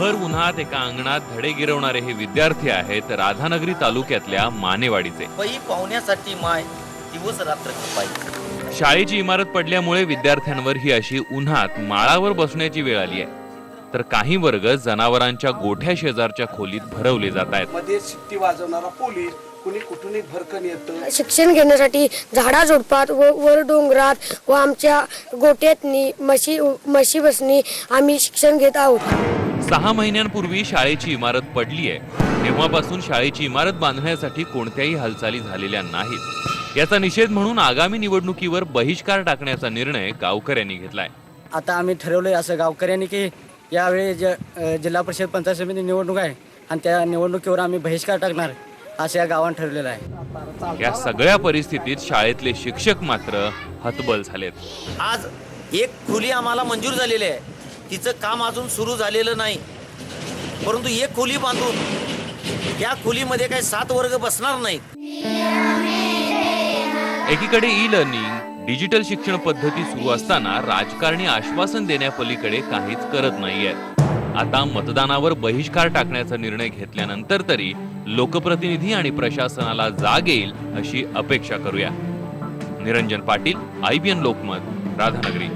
भर उन्हात एका अंगणात धडे गिरवणारे हे विद्यार्थी आहेत राधानगरी तालुक्यातल्या मानेवाडीचे. पै पाहुण्यासाठी माय दिवस रात्र शाळेची इमारत पडल्यामुळे विद्यार्थ्यांवर ही अशी उन्हात माळावर बसण्याची वेळ आली आहे. तर काही वर्ग जनावरांच्या गोठ्या शेजारच्या खोलीत भरवले जात आहेत. मध्ये शिट्टी वाजवणारा पोलीस कुणी कुठूनही भरकन येतं. शिक्षण घेण्यासाठी झाडा झुडपात व वर डोंगरात व आमच्या गोट्यातनी म्हशी म्हशी बसनी आम्ही शिक्षण घेत आहोत. सहा महिन्यांपूर्वी शाळेची इमारत पडली आहे. तेव्हापासून शाळेची इमारत बांधण्यासाठी कोणत्याही हालचाली झालेल्या नाहीत. याचा निषेध म्हणून आगामी निवडणुकीवर बहिष्कार टाकण्याचा निर्णय गावकऱ्यांनी घेतलाय. आता आम्ही ठरवलंय असं गावकऱ्यांनी की यावेळी जिल्हा परिषद पंचायत समिती निवडणूक आहे आणि त्या निवडणुकीवर आम्ही बहिष्कार टाकणार असं या गावानं ठरलेलं आहे. या सगळ्या परिस्थितीत शाळेतले शिक्षक मात्र हतबल झालेत. आज एक खोली आम्हाला मंजूर झालेली आहे. तिचं काम अजून सुरू झालेलं नाही. परंतु एक खोली बांधून या खोलीमध्ये काही सात वर्ग बसणार नाहीत. एकीकडे ई लर्निंग डिजिटल शिक्षण पद्धती सुरू असताना राजकारणी आश्वासन देण्यापलीकडे काहीच करत नाहीयेत. आता मतदानावर बहिष्कार टाकण्याचा निर्णय घेतल्यानंतर तरी लोकप्रतिनिधी आणि प्रशासनाला जाग येईल अशी अपेक्षा करूया. निरंजन पाटील आयबीएन लोकमत राधानगरी.